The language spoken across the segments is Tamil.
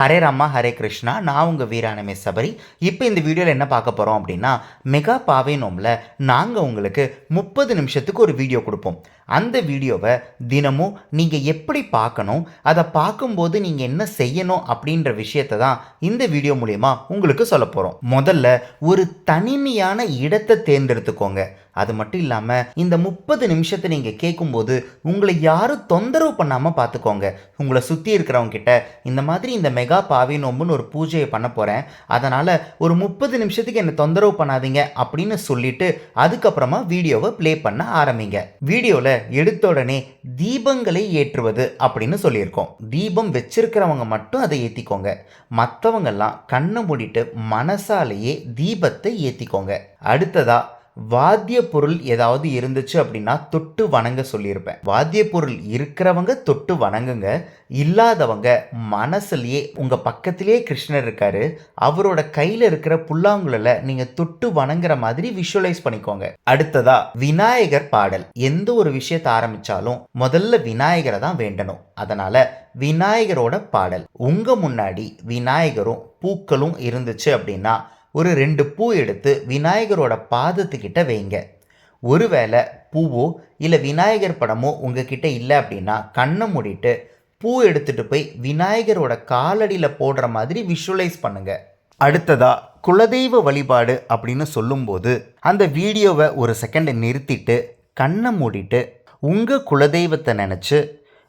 ஹரே ராமா ஹரே கிருஷ்ணா நான் உங்கள் வீராணமே சபரி. இப்போ இந்த வீடியோவில் என்ன பார்க்க போகிறோம் அப்படின்னா மெகா பாவை நாங்கள் உங்களுக்கு முப்பது நிமிஷத்துக்கு ஒரு வீடியோ கொடுப்போம். அந்த வீடியோவை தினமும் நீங்கள் எப்படி பார்க்கணும் அதை பார்க்கும்போது நீங்கள் என்ன செய்யணும் அப்படின்ற விஷயத்தை தான் இந்த வீடியோ மூலயமா உங்களுக்கு சொல்ல போகிறோம் முதல்ல ஒரு தனிமையான இடத்தை தேர்ந்தெடுத்துக்கோங்க. அது மட்டும் இல்லாமல் இந்த முப்பது நிமிஷத்தை நீங்கள் கேட்கும்போது உங்களை யாரும் தொந்தரவு பண்ணாமல் பார்த்துக்கோங்க உங்களை சுற்றி இருக்கிறவங்க கிட்ட இந்த மாதிரி இந்த மெகா பாவி நோம்புன்னு ஒரு பூஜையை பண்ண போகிறேன் அதனால் ஒரு முப்பது நிமிஷத்துக்கு என்னை தொந்தரவு பண்ணாதீங்க அப்படின்னு சொல்லிட்டு அதுக்கப்புறமா வீடியோவை ப்ளே பண்ண ஆரம்பிங்க. வீடியோவில் எடுத்த உடனே தீபங்களை ஏற்றுவது அப்படின்னு சொல்லியிருக்கோம். தீபம் வச்சிருக்கிறவங்க மட்டும் அதை ஏற்றிக்கோங்க மற்றவங்கெல்லாம் கண்ணை மூடிட்டு மனசாலேயே தீபத்தை ஏற்றிக்கோங்க அடுத்ததாக வாத்திய பொருள் ஏதாவது இருந்துச்சு அப்படின்னா தொட்டு வணங்க சொல்லியிருப்பேன். வாத்திய பொருள் இருக்கிறவங்க தொட்டு வணங்குங்க இல்லாதவங்க மனசுலயே உங்க பக்கத்திலேயே கிருஷ்ணர் இருக்காரு அவரோட கையில இருக்கிற புல்லாங்குழல நீங்க தொட்டு வணங்குற மாதிரி விஷுவலைஸ் பண்ணிக்கோங்க. அடுத்ததா விநாயகர் பாடல். எந்த ஒரு விஷயத்தை ஆரம்பிச்சாலும் முதல்ல விநாயகரை தான் வேண்டணும். அதனால விநாயகரோட பாடல். உங்க முன்னாடி விநாயகரும் பூக்களும் இருந்துச்சு அப்படின்னா ஒரு ரெண்டு பூ எடுத்து விநாயகரோட பாதத்துக்கிட்ட வைங்க. ஒருவேளை பூவோ இல்லை விநாயகர் படமோ உங்ககிட்ட இல்லை அப்படின்னா கண்ணை மூடிட்டு பூ எடுத்துட்டு போய் விநாயகரோட காலடியில் போடுற மாதிரி விஷுவலைஸ் பண்ணுங்க. அடுத்ததா குலதெய்வ வழிபாடு அப்படின்னு சொல்லும்போது அந்த வீடியோவை ஒரு செகண்டை நிறுத்திட்டு கண்ணை மூடிட்டு உங்கள் குலதெய்வத்தை நினச்சி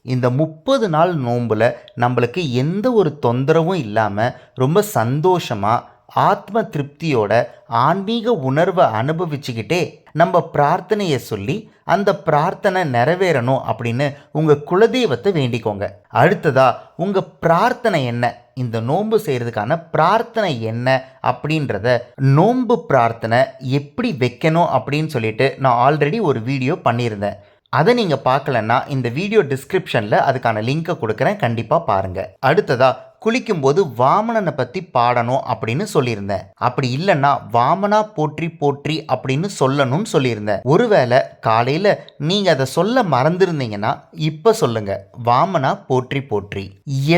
இந்த முப்பது நாள் நோம்பில் நம்மளுக்கு எந்த ஒரு தொந்தரவும் இல்லாமல் ரொம்ப சந்தோஷமாக ஆத்ம திருப்தியோட ஆன்மீக உணர்வை அனுபவிச்சுக்கிட்டே நம்ம பிரார்த்தனையை சொல்லி அந்த பிரார்த்தனை நிறைவேறணும் அப்படின்னு உங்கள் குலதெய்வத்தை வேண்டிக்கோங்க. அடுத்ததா உங்கள் பிரார்த்தனை என்ன? இந்த நோன்பு செய்கிறதுக்கான பிரார்த்தனை என்ன? அப்படின்றத நோன்பு பிரார்த்தனை எப்படி வைக்கணும் அப்படின்னு சொல்லிட்டு நான் ஆல்ரெடி ஒரு வீடியோ பண்ணியிருந்தேன். அதை நீங்கள் பார்க்கலன்னா இந்த வீடியோ டிஸ்கிரிப்ஷனில் அதுக்கான லிங்கை கொடுக்குறேன். கண்டிப்பாக பாருங்கள் அடுத்ததாக குளிக்கும்போது வாமனனை பற்றி பாடணும் அப்படின்னு சொல்லியிருந்தேன். அப்படி இல்லைன்னா வாமனா போற்றி போற்றி அப்படின்னு சொல்லணும்னு சொல்லியிருந்தேன். ஒருவேளை காலையில் நீங்கள் அதை சொல்ல மறந்துருந்தீங்கன்னா இப்போ சொல்லுங்க. வாமனா போற்றி போற்றி.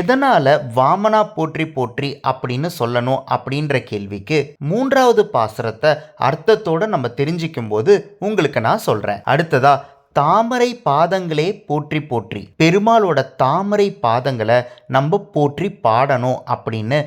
எதனால் வாமனா போற்றி போற்றி அப்படின்னு சொல்லணும் அப்படின்ற கேள்விக்கு மூன்றாவது பாசுரத்தை அர்த்தத்தோடு நம்ம தெரிஞ்சிக்கும் போது உங்களுக்கு நான் சொல்கிறேன் அடுத்ததாக தாமரை பாதங்களே போற்றி போற்றி. பெருமாளோட தாமரை பாதங்களை நம்ம போற்றி பாடணும் அப்படின்னு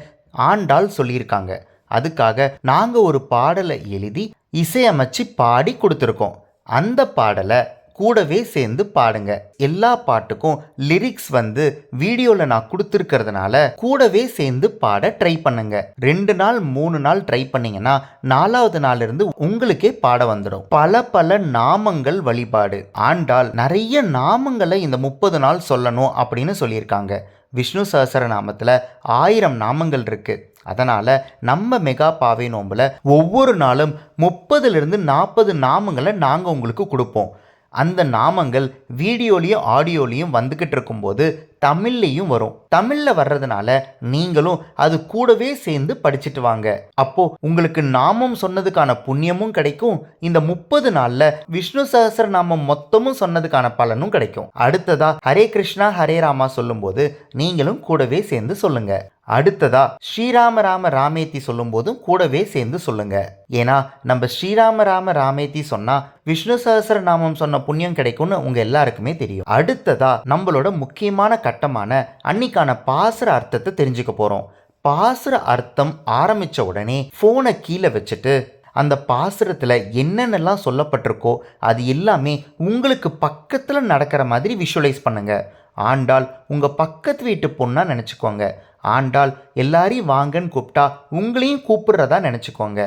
ஆண்டாள் சொல்லியிருக்காங்க. அதுக்காக நாங்கள் ஒரு பாடலை எழுதி இசையமைச்சு பாடி கொடுத்துருக்கோம். அந்த பாடலை கூடவே சேர்ந்து பாடுங்க. எல்லா பாட்டுக்கும் லிரிக்ஸ் வந்து வீடியோவில் நான் கொடுத்துருக்கிறதுனால கூடவே சேர்ந்து பாட ட்ரை பண்ணுங்க. ரெண்டு நாள் மூணு நாள் ட்ரை பண்ணீங்கன்னா நாலாவது நாள் இருந்து உங்களுக்கே பாட வந்துடும் பல பல நாமங்கள் வழிபாடு. ஆண்டால் நிறைய நாமங்களை இந்த முப்பது நாள் சொல்லணும் அப்படின்னு சொல்லியிருக்காங்க. விஷ்ணு சஹஸ்ரநாமத்தில் ஆயிரம் நாமங்கள் இருக்குது அதனால் நம்ம மெகா பாவை நோம்பில் ஒவ்வொரு நாளும் முப்பதுலேருந்து நாற்பது நாமங்களை நாங்கள் உங்களுக்கு கொடுப்போம். அந்த நாமங்கள் வீடியோலையும் ஆடியோலையும் வந்துக்கிட்டு இருக்கும்போது தமிழ்லையும் வரும். தமிழில் வர்றதுனால நீங்களும் அது கூடவே சேர்ந்து படிச்சுட்டு வாங்க. அப்போ உங்களுக்கு நாமம் சொன்னதுக்கான புண்ணியமும் கிடைக்கும். இந்த முப்பது நாளில் விஷ்ணு சகசர நாமம் மொத்தமும் சொன்னதுக்கான பலனும் கிடைக்கும். அடுத்ததா ஹரே கிருஷ்ணா ஹரே ராமா சொல்லும்போது நீங்களும் கூடவே சேர்ந்து சொல்லுங்க. அடுத்ததா ஸ்ரீராம ராம ராமேத்தி சொல்லும் போதும் கூடவே சேர்ந்து சொல்லுங்க. ஏன்னா நம்ம ஸ்ரீராம ராம ராமேத்தி சொன்னா விஷ்ணு சஹசர நாமம் சொன்ன புண்ணியம் கிடைக்கும்னு உங்க எல்லாருக்குமே தெரியும். அடுத்ததா நம்மளோட முக்கியமான கட்டமான அன்னைக்கான பாசுர அர்த்தத்தை தெரிஞ்சுக்க போறோம். பாசுர அர்த்தம் ஆரம்பிச்ச உடனே போனை கீழே வச்சுட்டு அந்த பாசுரத்தில் என்னென்னலாம் சொல்லப்பட்டிருக்கோ அது எல்லாமே உங்களுக்கு பக்கத்தில் நடக்கிற மாதிரி விஷுவலைஸ் பண்ணுங்க. ஆண்டாள் உங்கள் பக்கத்து வீட்டு பொண்ணாக நினச்சிக்கோங்க. ஆண்டாள் எல்லாரையும் வாங்கன்னு கூப்பிட்டா உங்களையும் கூப்பிடுறதா நினச்சிக்கோங்க.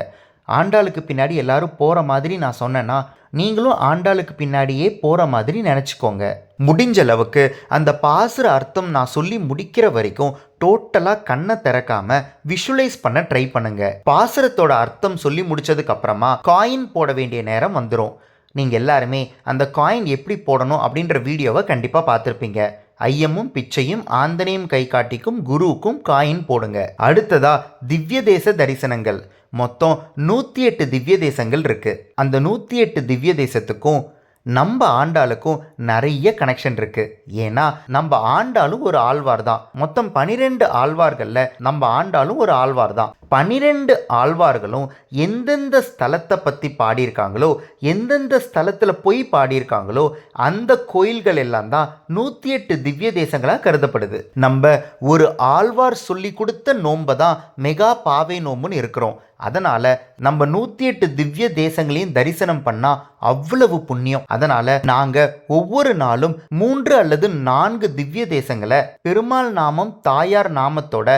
ஆண்டாளுக்கு பின்னாடி எல்லாரும் போகிற மாதிரி நான் சொன்னேன்னா நீங்களும் ஆண்டாளுக்கு பின்னாடியே போகிற மாதிரி நினச்சிக்கோங்க. முடிஞ்ச அளவுக்கு அந்த பாசுர அர்த்தம் நான் சொல்லி முடிக்கிற வரைக்கும் டோட்டலாக கண்ணை திறக்காம விஷுவலைஸ் பண்ண ட்ரை பண்ணுங்க. பாசுரத்தோட அர்த்தம் சொல்லி முடிச்சதுக்கு அப்புறமா காயின் போட வேண்டிய நேரம் வந்துடும் நீங்கள் எல்லாருமே அந்த காயின் எப்படி போடணும் அப்படின்ற வீடியோவை கண்டிப்பாக பார்த்துருப்பீங்க. ஐயமும் பிச்சையும் ஆந்தனையும் கை காட்டிக்கும் குருவுக்கும் காயின் போடுங்க. அடுத்ததா திவ்ய தேச தரிசனங்கள். மொத்தம் நூற்றி எட்டு திவ்ய தேசங்கள் இருக்கு. அந்த நூற்றி எட்டு திவ்ய தேசத்துக்கும் நம்ம ஆண்டாளுக்கும் நிறைய கனெக்ஷன் இருக்கு. ஏன்னா நம்ம ஆண்டாளும் ஒரு ஆழ்வார் தான் மொத்தம் பனிரெண்டு ஆழ்வார்களில் நம்ம ஆண்டாளும் ஒரு ஆழ்வார் தான் பனிரெண்டு ஆழ்வார்களும் எந்தெந்த ஸ்தலத்தை பற்றி பாடியிருக்காங்களோ எந்தெந்த ஸ்தலத்தில் போய் பாடியிருக்காங்களோ அந்த கோயில்கள் எல்லாம் தான் நூற்றி எட்டு திவ்ய தேசங்களாக கருதப்படுது. நம்ம ஒரு ஆழ்வார் சொல்லி கொடுத்த நோன்பை தான் மெகா பாவை நோம்புன்னு இருக்கிறோம். அதனால நம்ம நூற்றி எட்டு திவ்ய தேசங்களையும் தரிசனம் பண்ணால் அவ்வளவு புண்ணியம். அதனால நாங்கள் ஒவ்வொரு நாளும் மூன்று அல்லது நான்கு திவ்ய தேசங்களை பெருமாள் நாமம் தாயார் நாமத்தோட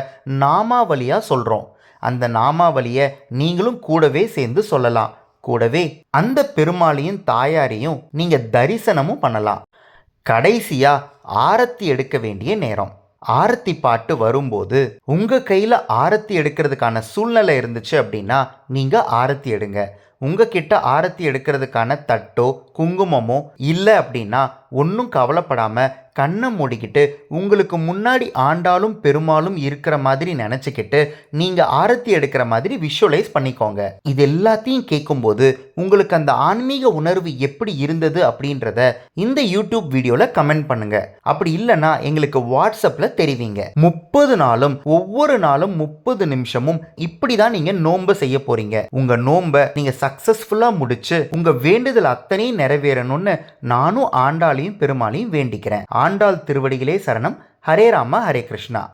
நாமாவளியாக சொல்கிறோம் அந்த நாமாவளியை நீங்களும் கூடவே சேர்ந்து சொல்லலாம். கூடவே அந்த பெருமாளையும் தாயாரையும் நீங்க தரிசனமும் பண்ணலாம். கடைசியா ஆரத்தி எடுக்க வேண்டிய நேரம். ஆரத்தி பாட்டு வரும்போது உங்க கையில ஆரத்தி எடுக்கிறதுக்கான சூழ்நிலை இருந்துச்சு அப்படின்னா நீங்க ஆரத்தி எடுங்க. உங்ககிட்ட ஆரத்தி எடுக்கிறதுக்கான தட்டோ குங்குமமோ இல்லை அப்படின்னா ஒன்றும் கவலைப்படாமல் கண்ணை மூடிக்கிட்டு உங்களுக்கு முன்னாடி ஆண்டாலும் பெருமாளும் இருக்கிற மாதிரி நினச்சிக்கிட்டு நீங்கள் ஆரத்தி எடுக்கிற மாதிரி விஷுவலைஸ் பண்ணிக்கோங்க. இது எல்லாத்தையும் கேட்கும்போது உங்களுக்கு அந்த ஆன்மீக உணர்வு எப்படி இருந்தது அப்படின்றத இந்த யூடியூப் வீடியோவில் கமெண்ட் பண்ணுங்க. அப்படி இல்லைன்னா எங்களுக்கு வாட்ஸ்அப்பில் தெரிவிங்க. முப்பது நாளும் ஒவ்வொரு நாளும் முப்பது நிமிஷமும் இப்படி தான் நீங்கள் நோன்பை செய்ய போறீங்க. உங்கள் நோன்பை நீங்கள் சக்ஸஸ்ஃபுல்லாக முடிச்சு உங்கள் வேண்டுதல் அத்தனையும் நிறைவேறணும்னு நானும் ஆண்டாளையும் பெருமாளையும் வேண்டிக்கிறேன். ஆண்டாள் திருவடிகளே சரணம். ஹரே ராமா ஹரே கிருஷ்ணா.